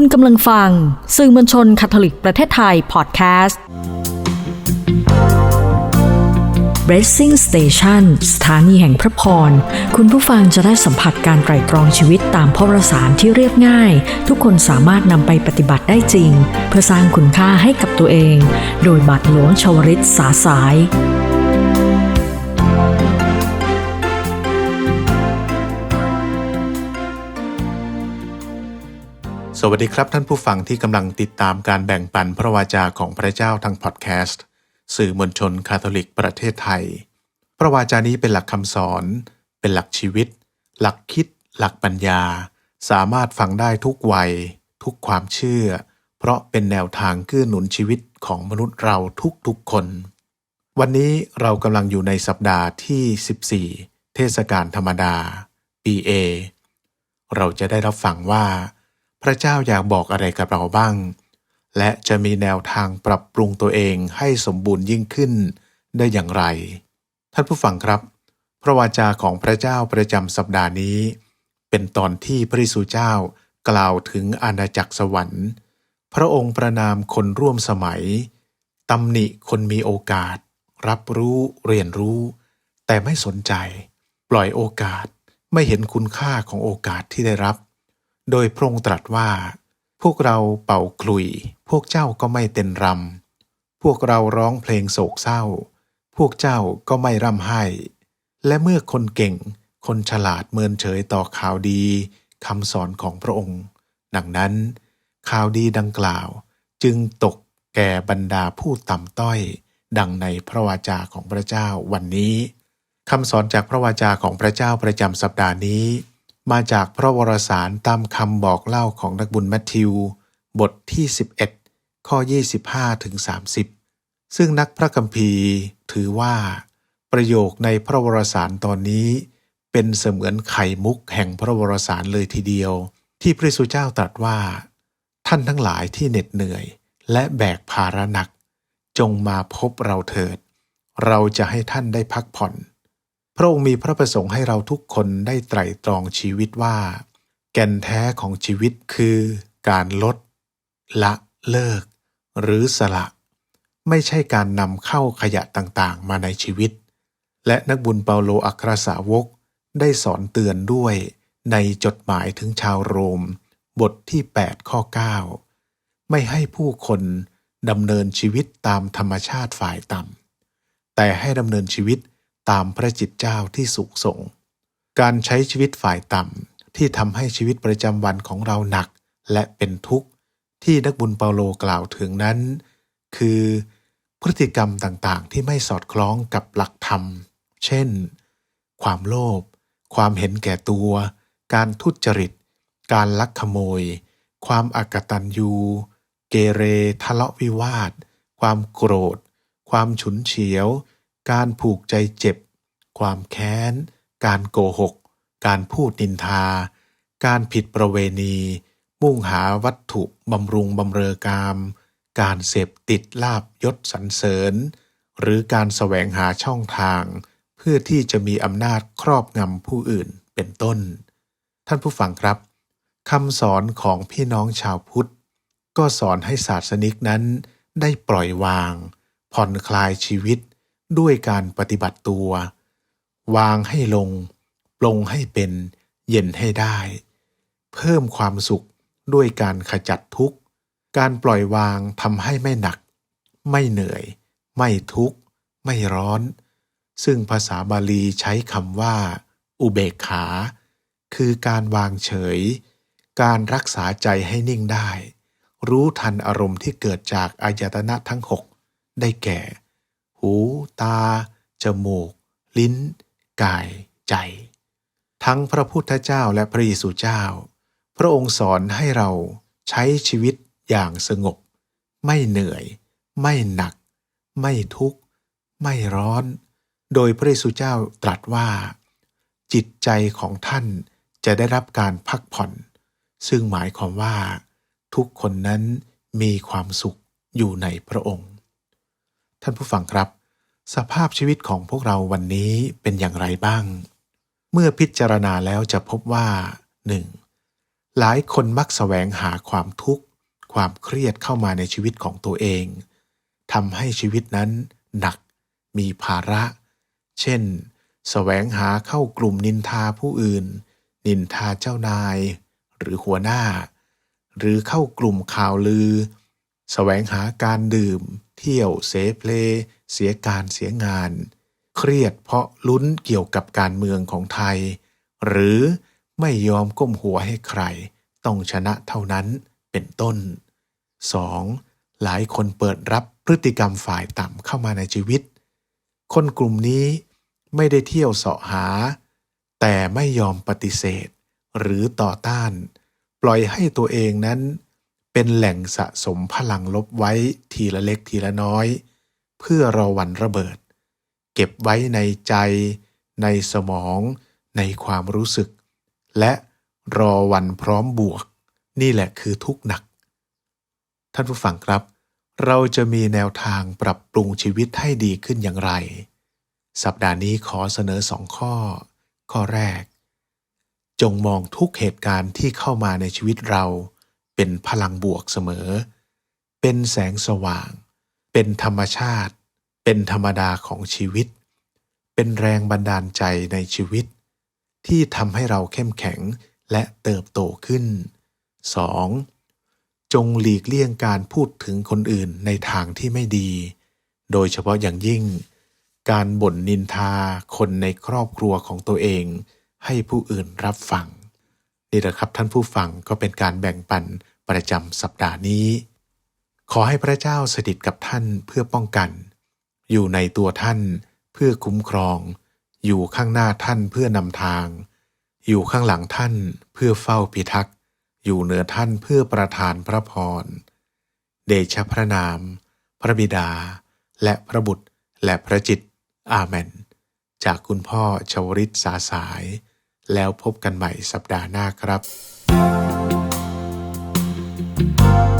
คุณกำลังฟัง สื่อมวลชนคาทอลิกประเทศไทยพอดแคสต์ Blessing Station สถานีแห่งพระพร คุณผู้ฟังจะได้สัมผัสการไตร่ตรองชีวิตตามพระวรสารที่เรียบง่าย ทุกคนสามารถนำไปปฏิบัติได้จริง เพื่อสร้างคุณค่าให้กับตัวเอง โดยบัตรหลวงชวริตสาสาย สวัสดีครับท่านผู้ฟังที่กำลังติดตามการแบ่งปันพระวาจาของพระเจ้าทางพอดแคสต์ สื่อมวลชนคาทอลิกประเทศไทย พระวาจานี้เป็นหลักคำสอน เป็นหลักชีวิต หลักคิด หลักปัญญา สามารถฟังได้ทุกวัย ทุกความเชื่อ เพราะเป็นแนวทางเกื้อหนุนชีวิตของมนุษย์เราทุกๆคน วันนี้เรากำลังอยู่ในสัปดาห์ที่ 14 เทศกาลธรรมดาปีเอเราจะได้รับฟังว่า พระเจ้าอยากบอกอะไรกับเราบ้าง และจะมีแนวทางปรับปรุงตัวเองให้สมบูรณ์ยิ่งขึ้นได้อย่างไร ท่านผู้ฟังครับ พระวาจาของพระเจ้าประจำสัปดาห์นี้ เป็นตอนที่พระริสุเจ้ากล่าวถึงอาณาจักรสวรรค์ พระองค์ประนามคนร่วมสมัยตำหนิคนมีโอกาส รับรู้เรียนรู้ แต่ไม่สนใจ ปล่อยโอกาสไม่เห็นคุณค่าของโอกาสที่ได้รับ โดยพระองค์ตรัสว่า พวกเราเป่าคลุย พวกเจ้าก็ไม่เต้นรำ พวกเราร้องเพลงโศกเศร้า พวกเจ้าก็ไม่ร่ำไห้ และเมื่อคนเก่ง คนฉลาดเมินเฉยต่อข่าวดีคำสอนของพระองค์ ดังนั้น ข่าวดีดังกล่าวจึงตกแก่บรรดาผู้ต่ำต้อย ดังในพระวาจาของพระเจ้าวันนี้คำสอนจากพระวาจาของพระเจ้าประจำสัปดาห์นี้ มาจากพระวรสารตามคำบอกเล่าของนักบุญแมทธิว บทที่ 11 ข้อ 25ถึง30 ซึ่งนักพระคัมภีร์ถือว่า ประโยคในพระวรสารตอนนี้ เป็นเสมือนไข่มุกแห่งพระวรสารเลยทีเดียว ที่พระสุเจ้าตรัสว่า ท่านทั้งหลายที่เหน็ดเหนื่อย และแบกภาระหนัก จงมาพบเราเถิด เราจะให้ท่านได้พักผ่อน พระองค์มีพระประสงค์ให้เราทุกคนได้ไตร่ตรองชีวิตว่า แก่นแท้ของชีวิตคือการลด ละเลิก หรือสละ ไม่ใช่การนำเข้าขยะต่างๆ มาในชีวิต และนักบุญเปาโลอัครสาวกได้สอนเตือนด้วยในจดหมายถึงชาวโรม บทที่ 8 ข้อ 9 ไม่ให้ผู้คนดำเนินชีวิตตามธรรมชาติฝ่ายต่ำแต่ให้ดำเนินชีวิต ตามพระจิตเจ้าที่สุขสงการใช้ชีวิตฝ่ายต่ำที่ทำให้ชีวิตประจำวันของเราหนักและเป็นทุกข์ที่นักบุญเปาโลกล่าวถึงนั้น คือ พฤติกรรมต่างๆ ที่ไม่สอดคล้องกับหลักธรรม เช่น ความโลภความเห็นแก่ตัว การทุจริต การลักขโมย ความอากตันยูเกเรทะเลาะวิวาท ความโกรธ ความฉุนเฉียว การผูกใจเจ็บ ความแค้น การโกหก การพูดนินทา การผิดประเวณี มุ่งหาวัตถุบำรุงบำเรอกาม การเสพติดลาบยศสรรเสริญ หรือการแสวงหาช่องทาง เพื่อที่จะมีอำนาจครอบงำผู้อื่นเป็นต้น ท่านผู้ฟังครับคำสอนของพี่น้องชาวพุทธ ก็สอนให้ศาสนิกนั้นได้ปล่อยวาง ผ่อนคลายชีวิต ด้วยการปฏิบัติตัว วางให้ลง ปลงให้เป็น เย็นให้ได้ เพิ่มความสุขด้วยการขจัดทุกข์ การปล่อยวางทำให้ไม่หนัก ไม่เหนื่อย ไม่ทุกข์ ไม่ร้อน ซึ่งภาษาบาลีใช้คำว่า อุเบกขา คือการวางเฉย การรักษาใจให้นิ่งได้ รู้ทันอารมณ์ที่เกิดจากอายตนะทั้งหกได้แก่ หู ตา จมูก ลิ้น กาย ใจ ทั้งพระพุทธเจ้าและพระเยซูเจ้า พระองค์สอนให้เราใช้ชีวิตอย่างสงบ ไม่เหนื่อย ไม่หนัก ไม่ทุกข์ ไม่ร้อน โดยพระเยซูเจ้าตรัสว่า จิตใจของท่านจะได้รับการพักผ่อน ซึ่งหมายความว่า ทุกคนนั้นมีความสุขอยู่ในพระองค์ ท่านผู้ฟังครับ สภาพชีวิตของพวกเราวันนี้เป็นอย่างไรบ้าง เมื่อพิจารณาแล้วจะพบว่า 1. หลายคนมักแสวงหาความทุกข์ ความเครียดเข้ามาในชีวิตของตัวเองทำให้ชีวิตนั้นหนัก มีภาระ เช่นแสวงหาเข้ากลุ่มนินทาผู้อื่น นินทาเจ้านาย หรือหัวหน้า หรือเข้ากลุ่มข่าวลือ แสวงหาการดื่ม เที่ยวเสเพล เสียการเสียงาน เครียดเพราะลุ้นเกี่ยวกับการเมืองของไทย หรือไม่ยอมก้มหัวให้ใคร ต้องชนะเท่านั้นเป็นต้น 2. หลายคนเปิดรับพฤติกรรมฝ่ายต่ำเข้ามาในชีวิต คนกลุ่มนี้ไม่ได้เที่ยวเสาะหา แต่ไม่ยอมปฏิเสธ หรือต่อต้าน ปล่อยให้ตัวเองนั้น เป็นแหล่งสะสมพลังลบไว้ทีละเล็กทีละน้อย เพื่อรอวันระเบิด เก็บไว้ในใจ ในสมอง ในความรู้สึก และรอวันพร้อมบวก นี่แหละคือทุกหนัก ท่านผู้ฟังครับ เราจะมีแนวทางปรับปรุงชีวิตให้ดีขึ้นอย่างไร สัปดาห์นี้ขอเสนอสองข้อ ข้อแรก จงมองทุกเหตุการณ์ที่เข้ามาในชีวิตเรา เป็นพลังบวกเสมอ เป็นแสงสว่าง เป็นธรรมชาติ เป็นธรรมดาของชีวิต เป็นแรงบันดาลใจในชีวิต ที่ทำให้เราเข้มแข็งและเติบโตขึ้น 2. จงหลีกเลี่ยงการพูดถึงคนอื่นในทางที่ไม่ดี โดยเฉพาะอย่างยิ่ง การบ่นนินทาคนในครอบครัวของตัวเอง ให้ผู้อื่นรับฟังนี่แหละครับท่านผู้ฟังก็เป็นการแบ่งปัน ประจำสัปดาห์นี้ ขอให้พระเจ้าสถิตกับท่านเพื่อป้องกัน อยู่ในตัวท่านเพื่อคุ้มครอง อยู่ข้างหน้าท่านเพื่อนำทาง อยู่ข้างหลังท่านเพื่อเฝ้าพิทักษ์ อยู่เหนือท่านเพื่อประทานพระพร เดชะพระนาม พระบิดา และพระบุตรและพระจิต อาเมน จากคุณพ่อชวริตสาสาย แล้วพบกันใหม่สัปดาห์หน้าครับ Thank you.